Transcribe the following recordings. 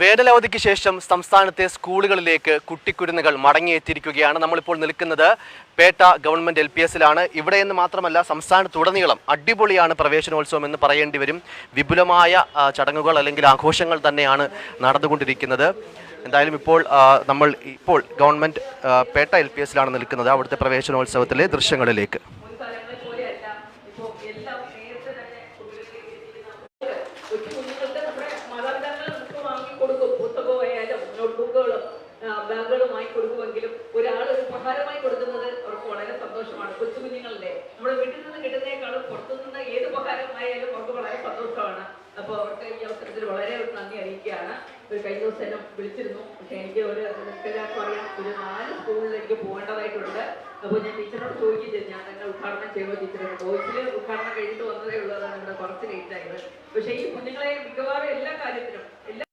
വേനലവധിക്ക് ശേഷം സംസ്ഥാനത്തെ സ്കൂളുകളിലേക്ക് കുട്ടിക്കുരുന്നുകൾ മടങ്ങിയെത്തിയിരിക്കുകയാണ് നമ്മളിപ്പോൾ നിൽക്കുന്നത്. പേട്ട ഗവൺമെന്റ് എൽ പി എസിലാണ്. ഇവിടെ എന്ന് മാത്രമല്ല സംസ്ഥാനത്തുടനീളം അടിപൊളിയാണ് പ്രവേശനോത്സവം എന്ന് പറയേണ്ടി വരും. വിപുലമായ ചടങ്ങുകൾ അല്ലെങ്കിൽ ആഘോഷങ്ങൾ തന്നെയാണ് നടന്നുകൊണ്ടിരിക്കുന്നത്. എന്തായാലും ഇപ്പോൾ നമ്മൾ ഇപ്പോൾ ഗവൺമെന്റ് പേട്ട എൽ പി എസിലാണ് നിൽക്കുന്നത് അവിടുത്തെ പ്രവേശനോത്സവത്തിലെ ദൃശ്യങ്ങളിലേക്ക്. സന്തോഷമാണ്. കൊച്ചു കുഞ്ഞുങ്ങളുടെ നമ്മുടെ വീട്ടിൽ നിന്ന് കിട്ടുന്നതിനേക്കാളും പുറത്തു നിന്ന് ഏത് ഉപകാരമായാലും അവർക്ക് വളരെ സന്തോഷമാണ്. അപ്പോൾ അവർക്ക് ഈ അവസരത്തിൽ വളരെ നന്ദി അറിയിക്കുകയാണ്. ഒരു കഴിഞ്ഞ ദിവസം എന്നെ വിളിച്ചിരുന്നു. പക്ഷെ എനിക്ക് ഒരു എല്ലാവർക്കും അറിയാം. ഒരു നാല് സ്കൂളിൽ എനിക്ക് പോകേണ്ടതായിട്ടുണ്ട്. അപ്പോൾ ഞാൻ ടീച്ചറോട് ചോദിക്കുന്നത് ഞാൻ തന്നെ ഉദ്ഘാടനം ചെയ്യുമോ ടീച്ചറെ? ബോയ്സിൽ ഉദ്ഘാടനം കഴിഞ്ഞിട്ട് വന്നതേ ഉള്ളതാണ് ഇവിടെ കുറച്ച് ലേറ്റ് ആയത്. പക്ഷേ ഈ കുഞ്ഞുങ്ങളെ മിക്കവാറും എല്ലാ കാര്യത്തിനും എല്ലാ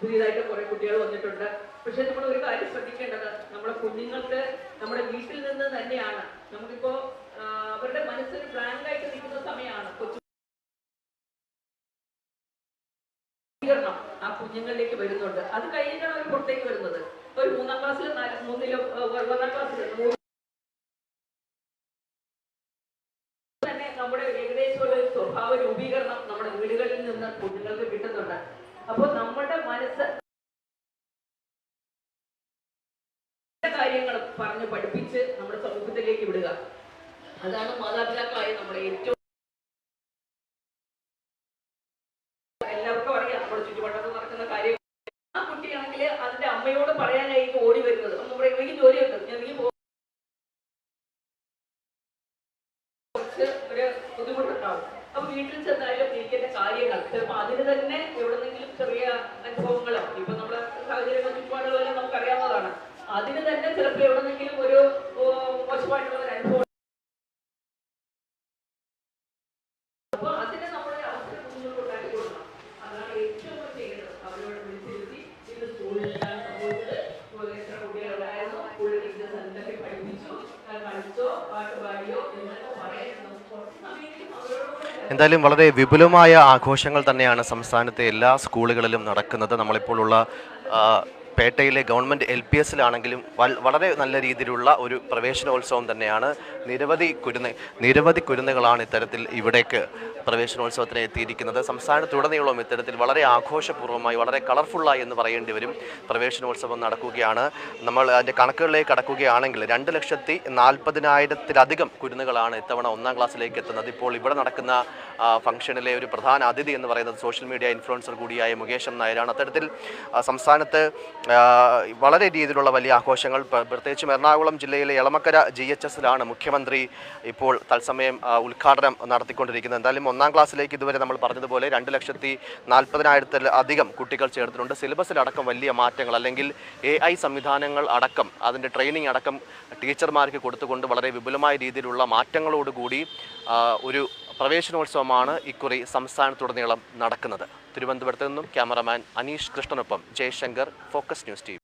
പുതിയതായിട്ട് കുറെ കുട്ടികൾ വന്നിട്ടുണ്ട്. പക്ഷെ നമ്മൾ ഒരു കാര്യം ശ്രദ്ധിക്കേണ്ടത് കുഞ്ഞുങ്ങൾക്ക് നമ്മുടെ വീട്ടിൽ നിന്ന് തന്നെയാണ്. നമുക്കിപ്പോ അവരുടെ മനസ്സൊരു ബ്ലാങ്ക് ആയിട്ട് നിൽക്കുന്ന സമയമാണ്. കൊച്ചു ആ കുഞ്ഞുങ്ങളിലേക്ക് വരുന്നുണ്ട്. അത് കഴിഞ്ഞിട്ടാണ് അവർ പുറത്തേക്ക് വരുന്നത്. ഒരു മൂന്നാം ക്ലാസ്സിൽ മൂന്നിലോ ഒന്നാം ക്ലാസ്സിൽ തന്നെ നമ്മുടെ ഏകദേശമുള്ള ഒരു സ്വഭാവ രൂപീകരണം നമ്മുടെ വീടുകളിൽ നിന്ന് കുഞ്ഞുങ്ങൾക്ക് കിട്ടുന്നുണ്ട്. അപ്പോൾ നമ്മുടെ മനസ്സ് കാര്യങ്ങൾ പറഞ്ഞ് പഠിപ്പിച്ച് നമ്മുടെ സമൂഹത്തിലേക്ക് വിടുക. അതാണ് മാതാപിതാക്കളായ നമ്മുടെ ഏറ്റവും എല്ലാവർക്കും അറിയാം. നടക്കുന്ന ആ അതിന്റെ അമ്മയോട് എനിക്ക് ഞാൻ ഒരു ബുദ്ധിമുട്ടുണ്ടാവും. അപ്പൊ വീട്ടിൽ ചെന്നാലും എനിക്കെന്റെ കാര്യങ്ങൾ. ചിലപ്പോ അതിന് തന്നെ എവിടെ ചെറിയ എന്തായാലും വളരെ വിപുലമായ ആഘോഷങ്ങൾ തന്നെയാണ് സംസ്ഥാനത്തെ എല്ലാ സ്കൂളുകളിലും നടക്കുന്നത്. നമ്മളിപ്പോഴുള്ള പേട്ടയിലെ ഗവൺമെന്റ് എൽ പി എസിലാണെങ്കിലും വളരെ നല്ല രീതിയിലുള്ള ഒരു പ്രവേശനോത്സവം തന്നെയാണ്. നിരവധി കുരുന്ന് നിരവധി കുരുന്നുകളാണ് ഇത്തരത്തിൽ ഇവിടേക്ക് പ്രവേശനോത്സവത്തിന് എത്തിയിരിക്കുന്നത്. സംസ്ഥാനത്തുടനീളം ഇത്തരത്തിൽ വളരെ ആഘോഷപൂർവമായി വളരെ കളർഫുള്ളായി എന്ന് പറയേണ്ടി വരും. പ്രവേശനോത്സവം നടക്കുകയാണ്. നമ്മൾ അതിന്റെ കണക്കുകളിലേക്ക് കടക്കുകയാണെങ്കിൽ രണ്ട് ലക്ഷത്തി നാൽപ്പതിനായിരത്തിലധികം കുരുന്നുകളാണ് ഇത്തവണ ഒന്നാം ക്ലാസ്സിലേക്ക് എത്തുന്നത്. ഇപ്പോൾ ഇവിടെ നടക്കുന്ന ഫംഗ്ഷനിലെ ഒരു പ്രധാന അതിഥി എന്ന് പറയുന്നത് സോഷ്യൽ മീഡിയ ഇൻഫ്ലുവൻസർ കൂടിയായ മുകേഷ് നായരാണ്. അത്തരത്തിൽ സംസ്ഥാനത്ത് വളരെ രീതിയിലുള്ള വലിയ ആഘോഷങ്ങൾ പ്ര- പ്രത്യേകിച്ചും എറണാകുളം ജില്ലയിലെ എളമക്കര ജി എച്ച് എസിലാണ് മുഖ്യമന്ത്രി ഇപ്പോൾ തത്സമയം ഉദ്ഘാടനം നടത്തിക്കൊണ്ടിരിക്കുന്നത്. എന്തായാലും ഒന്നാം ക്ലാസ്സിലേക്ക് ഇതുവരെ നമ്മൾ പറഞ്ഞതുപോലെ രണ്ട് ലക്ഷത്തി നാൽപ്പതിനായിരത്തിൽ അധികം കുട്ടികൾ ചേർത്തിട്ടുണ്ട്. സിലബസിലടക്കം വലിയ മാറ്റങ്ങൾ അല്ലെങ്കിൽ എ ഐ സംവിധാനങ്ങൾ അടക്കം അതിന്റെ ട്രെയിനിങ് അടക്കം ടീച്ചർമാർക്ക് കൊടുത്തുകൊണ്ട് വളരെ വിപുലമായ രീതിയിലുള്ള മാറ്റങ്ങളോടുകൂടി ഒരു പ്രവേശനോത്സവമാണ് ഇക്കുറി സംസ്ഥാനത്തുടനീളം നടക്കുന്നത്. തിരുവനന്തപുരത്ത് നിന്നും ക്യാമറമാൻ അനീഷ് കൃഷ്ണനൊപ്പം ജയശങ്കർ ഫോക്കസ് ന്യൂസ് ടീം